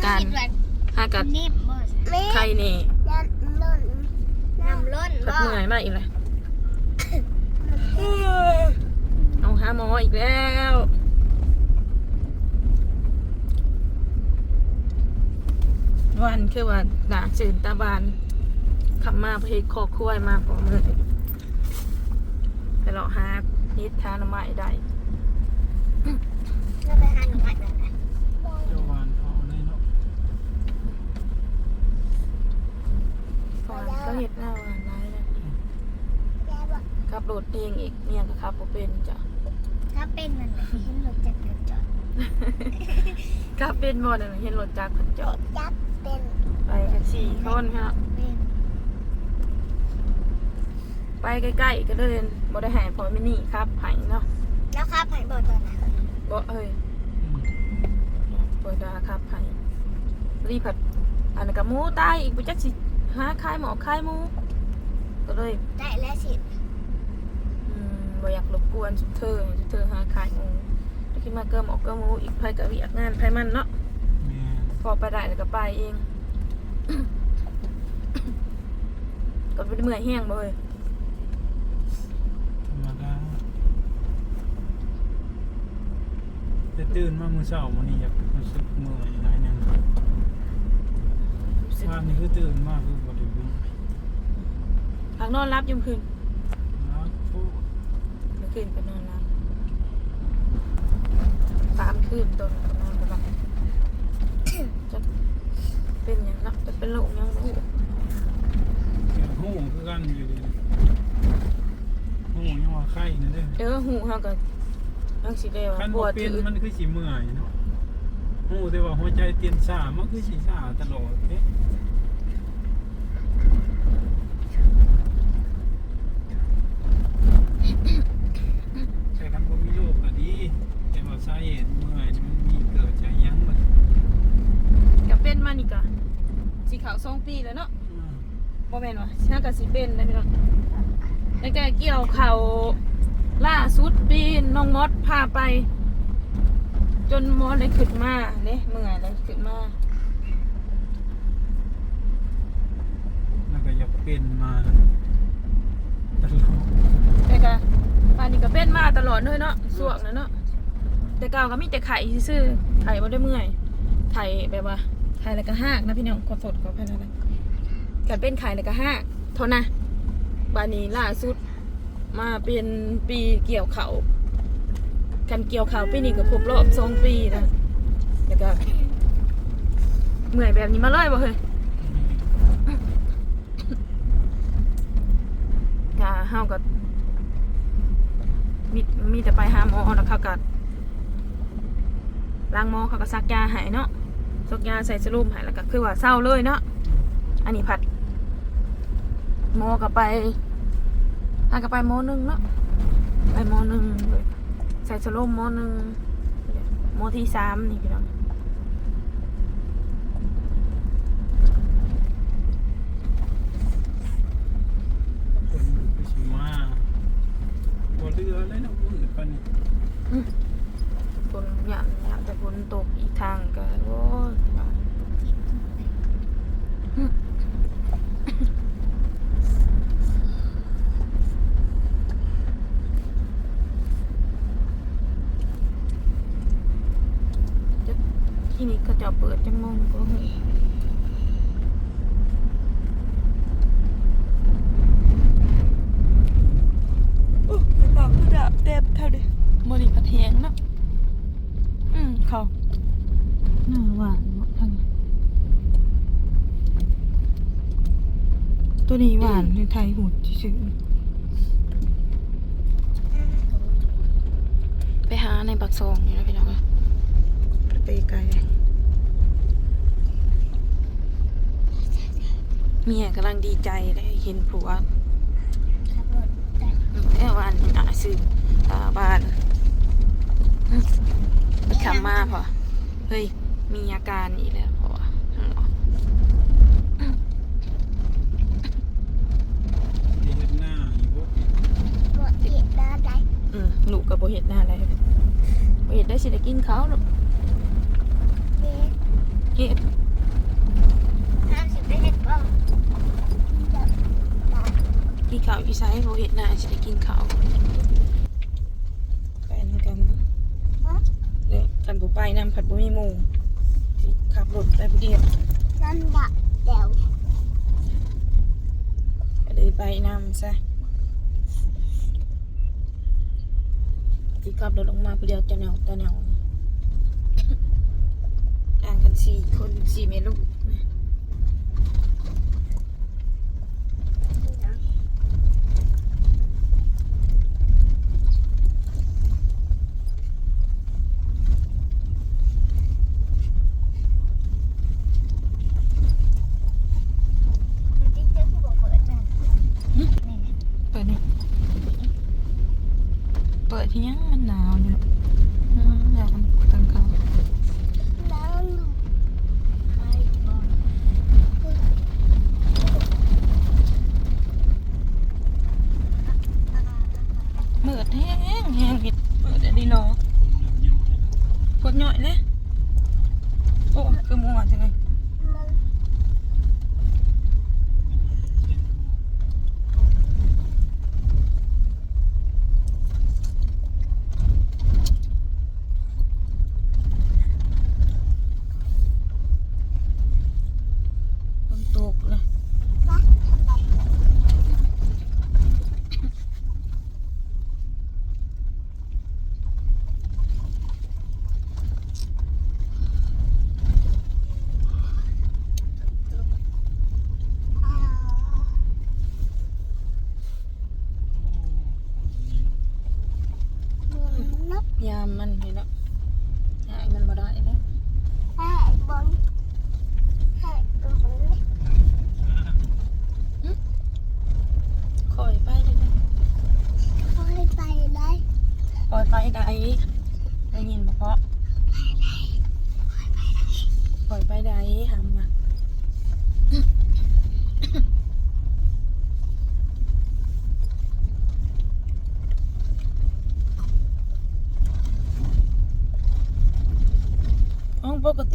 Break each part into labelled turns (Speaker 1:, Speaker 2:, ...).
Speaker 1: แม่
Speaker 2: ใครนี่
Speaker 1: ยันนุ่นน้ำล้น
Speaker 2: ขัด
Speaker 1: บ่
Speaker 2: เหนื่อยมากอีกเลยเอาหาหมออีกแล้ววันคือว่าหนาจืนตาบานขับมาเพคอคุ้ยมากกว่ามือแต่เราหานิดทานไม้ได้
Speaker 1: เราไปหาหนูมาหน่อยนะ
Speaker 3: เจ้าวานเขาในเนาะ
Speaker 2: ก่อนก็เห็ดหน้าหวานร้ายแล้ว
Speaker 1: ยายบอก
Speaker 2: ขับรถเองอีกเนี่ยก็ขับบ่เป็นจ้ะ
Speaker 1: ถ้าเป็นมันแบบนี้รถจะเกิดจอด
Speaker 2: ขับเป็นบ่เดี๋ยวเห็นรถจักรขันจอด
Speaker 1: จับเป็น
Speaker 2: ไปกันสี่คนครับ
Speaker 1: เป็น
Speaker 2: ไปใกล้ๆก็เลยบ่ได้ใหายพอไม่นี่ครับใหายเนาะ
Speaker 1: แล้วครับผ่านบอดตอนนั้น
Speaker 2: บ่เอ้ย
Speaker 3: อืม
Speaker 2: เปิดดาครับใหายรีบผัดอันนั้นกับหมูตายอีกไปจักสิ หาคายหมอคายหมู ก็เลย
Speaker 1: ได้แล้วสิ
Speaker 2: อืมบ่อยากรบกวนสุดเธอสุดเธอหาคายหมูแล้วคิดมาเกิมออกเกิมหมูอีกไผกับวิกงานไผมันเนาะ
Speaker 3: แม่
Speaker 2: พอไปได้แล้วก็ไปเอง ก็เป็นเมื่อยแห้งบ่เอ้ย
Speaker 3: ธรรมดาแต่ตื่นมามื้อเช้ามื้อนี้อยากรู้สึกเมื่อยหลายหนึง
Speaker 2: รู้ สึก
Speaker 3: ว่านี่คือตื่นมาคือบ่ได้เบิ่ง
Speaker 2: พักนอนรับอยุ่มคืน
Speaker 3: แล้วโทษ
Speaker 2: เมื่อคืนก็นอนรับสามคืนตอนก็นอนบ่หลับจะเป็นอย่างนักจะเป็นโรคหยังบ่รู้
Speaker 3: แกหูคือกันอยู่ดีหูยังว่าไข้นะเด้อ
Speaker 2: เออหูเฮาก็ยังสิได้ว่า
Speaker 3: คัน
Speaker 2: ป
Speaker 3: บ่
Speaker 2: วด
Speaker 3: เป็
Speaker 2: ถื
Speaker 3: น
Speaker 2: อ
Speaker 3: มันคือสิเมื่อยเนาะ หูแต่ว่าหัวใจเต้นช้ามันคือสิช้าตลอดเด้ใช่คันบ่มีโรคก็ดี แต่ว่าสาเหตุเมื่อยนี่มันมีเกิดจากหยังบัด
Speaker 2: ก็เป็นมานี่ก็สิเข้าสองปีแล้วเนาะ
Speaker 3: อืม
Speaker 2: บ่แม่นว่าชาก็สิเป็นนะพี่น้องตั้งแต่เกี่ยวเขาล่าสุดปีน้องมดพาไป จนมดเลยขึ้นมาเด้เมื่อยเลยขึ้นมา
Speaker 3: แล้วก็อยากเป็นมาตลอด
Speaker 2: แต่ก็ปานนี้ก็เป็นมาตลอดเลยเนาะสวกนะเนาะแต่เก่าก็มีแต่ไข่ซื่อๆไข่บ่ได้เมื่อยไข่แบบว่าไข่แล้วก็หากนะพี่น้องขอสดขอแค่นั้นเลยกันเป็นไข่แล้วก็หากเท่านะบานนี้ล่าสุดมาเป็นปีเกี่ยวเขา กันเกี่ยวเขาปีนี้ก็ครบรอบสองปีนะแล้วก็เหมื่อยแบบนี้มาเลยบ่เฮ้ยกะเฮาก็มีมีแต่ไปหาหมอแล้วเขาก็ล้างหมอเขาก็ซักยาให้เนาะซักยาใส่สรุมให้แล้วก็คือว่าเศร้าเลยเนาะอันนี้ผัดหมอก็ไปหาก็ไปหมอหนึงเนาะไปหมอหนึงเลย ใส่สรุมหมอหนึงหมอที่สามนี่พี่น้อง
Speaker 3: คนก็สิมาบ่เรือเลยเนาะมืดปานนี้
Speaker 2: ฝนยามยามแต่ฝนตกอีกทางก็โอ้ยเนาะจะที่นี่ก็ จะเปิดจังมงก็เห็นโอ้ยปากก็ดับเต็บเท่าดิมอนี่กระเทียงเนาะอืมเขาหน้าหวานหมดทั้งตัวนี้หวานในไทยหูชื่อไปหาในบักซองนี่นะพี่น้องอะไปไกล เมียกำลังดีใจเลยเห็นผัว
Speaker 1: ขับรถได้
Speaker 2: เอ้วานอาซื้อตาบ้านไปขับมาพอเฮ้ย มีอาการอีกแล้วพอข้างนอก
Speaker 3: ที่เฮ็ดหน้าอีบ่
Speaker 1: บวชเอียดได้ได้
Speaker 2: อืมหนูกับโบเห็ดหน้าอะไรโบเห็ดได้สิได้กินเขาวหรอก
Speaker 1: เอ๊ะ
Speaker 2: เก็บ
Speaker 1: ห้ามสิบได้ไง
Speaker 2: พี่ไซโบเห็ดหน้าจะได้กินข้าวไปนำกันเดี๋ยวกันผู้ไปนำผัดบุมีหมูสิขับรถไปผู้เดียว
Speaker 1: นั่นดักเดี๋ยว
Speaker 2: ก็เลยไปนำซะที่ขับรถลงมาผู้เดียวจะแนวจะแนวต่างกันสี่คนสี่เมลูกนะ
Speaker 1: ติ๊ก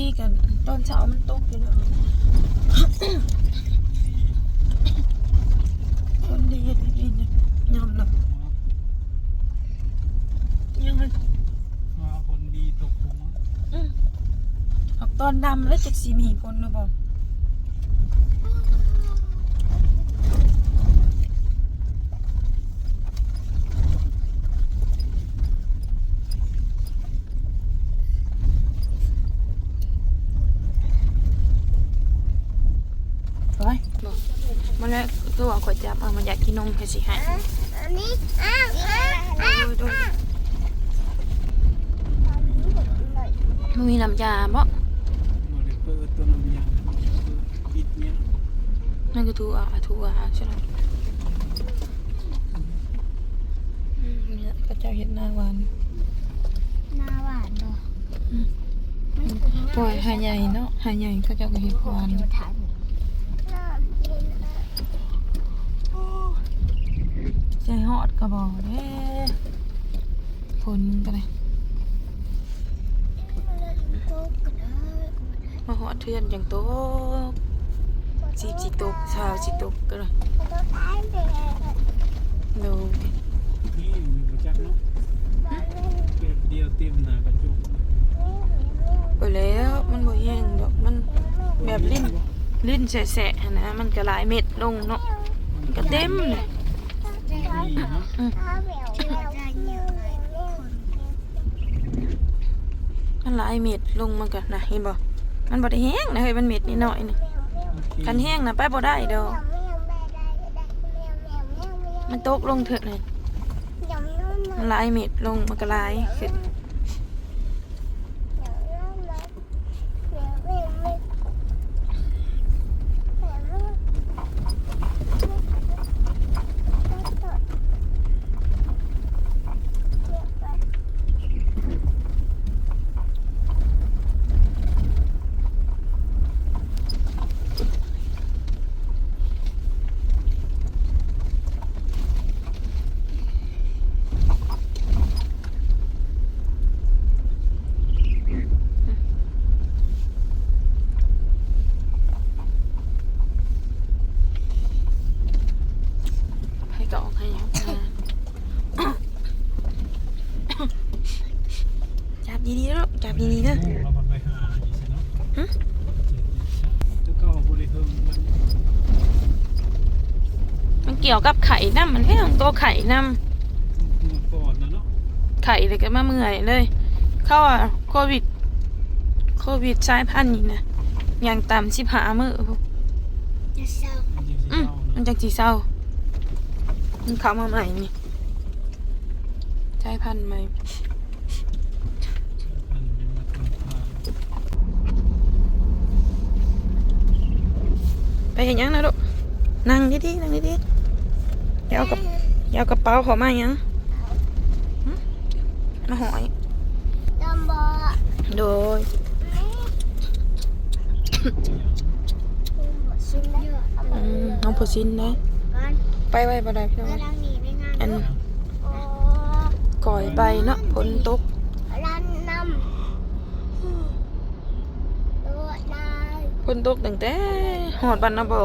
Speaker 2: ติกั
Speaker 1: น
Speaker 2: ตอนเช้ามันตกอยู่แล้วคนดีดีดีเนี่ยยอมรับยังไง
Speaker 3: มาผลดีตกหัว
Speaker 2: อืมออกตอนดำแล้วจากสีมีผลหรือเปล่าไปบอกมาแล้ว คือว่าขอยจับเอามาอยากกินนมให้สิให้
Speaker 1: อันนี้อ้าวอ้าวอ้าว
Speaker 2: มีน้ำยาบ่
Speaker 3: บ่ได้เปิดตัวน้ำยาเปิดปิดเนี่ย
Speaker 2: นั่นคือทัวทัวใช่ไหมเนี่ยก็จะเห็นหน้าหวาน
Speaker 1: หน้าหวานเนาะ
Speaker 2: ปล่อยหาใหญ่เนาะหาใหญ่ก็จะเห็นหวาน
Speaker 1: เดี๋ยวถามหน้าเย็นอะ
Speaker 2: ใจฮอดกระบอกเด้ผลกันเลย
Speaker 1: โตก็ได้
Speaker 2: มาฮอดเทือนอย่างโตกสีจิตกชาวจิตกกันเลย
Speaker 1: ก็ได้เด็ก
Speaker 2: ดู
Speaker 3: นี่มีประจักษ์เนาะ
Speaker 1: บ้านเล่น
Speaker 3: เก็บเดียวเตรียมหน้ากระจุก
Speaker 2: ไปแล้วมันบ่แห้งดอกมันแบบลิ้นลิ้นแสะๆหั้นนะมันก็หลายเม็ดลงเนาะมันก็เต็มเลย
Speaker 3: ดีเนาะ
Speaker 1: ถ้าแหววแหววเยอะเลยคน
Speaker 2: มันหลายเม็ดลงมันก็นะเห็นบ่มันบ่ได้แห้งนะเฮ้ยมันเม็ดนิดหน่อยนี่
Speaker 3: โอเค
Speaker 2: กันแห้งนะไปบ่ได้ดอก
Speaker 1: แมวแมวแม่ได้ได้แมวแมวแมวแมว
Speaker 2: มันตกลงเถอะเลย
Speaker 1: ยำนุ่ม
Speaker 2: มันหลายเม็ดลงมันก็หลายขึ้น
Speaker 1: เนี่
Speaker 2: นี่นะ
Speaker 3: เราไปหาอยู่สิเนาะ
Speaker 2: หึ
Speaker 3: แล้วก็บริเทิงมัน
Speaker 2: มั นเกี่ยวกับไข่น้ำมันให้ของตัวไข่น้
Speaker 3: เมื่อก่อนนะเนาะำ
Speaker 2: ไข่เลยก็มาเมื่อยเลย เข้าอะโควิด โควิดสายพันธุ์นี่นะอย่างต่ำสิบหามือพวก
Speaker 1: จะเศร้า
Speaker 3: มันจริงๆ
Speaker 2: อืม
Speaker 3: เจ้า
Speaker 2: มัน
Speaker 3: เนาะ
Speaker 2: จังสีเศร้ามันเข้ามาใหม่นี่สายพันธุ์ใหม่
Speaker 3: มันเป็นมาทำทาง
Speaker 2: ไปเห็นยังนะลูกนั่งดีๆนั่งดีๆ เดี๋ยวเอากับเดี๋ยวเอากระเป๋าเขอมายังหึมาหอย
Speaker 1: จำบ่
Speaker 2: โดย
Speaker 1: คุณบ่ชิมได้เอา
Speaker 2: อืมน้องผู้ชินนะ
Speaker 1: กัน
Speaker 2: ไปไว้บ่ได้พี่น้อง
Speaker 1: เมื่อรังหนีไปงาน
Speaker 2: อัน
Speaker 1: โอ้
Speaker 2: ก่อยไปเนาะฝนตก
Speaker 1: ร้านนำตัวได้
Speaker 2: ฝนตกตั้งแต่หอดบันนาบ่อ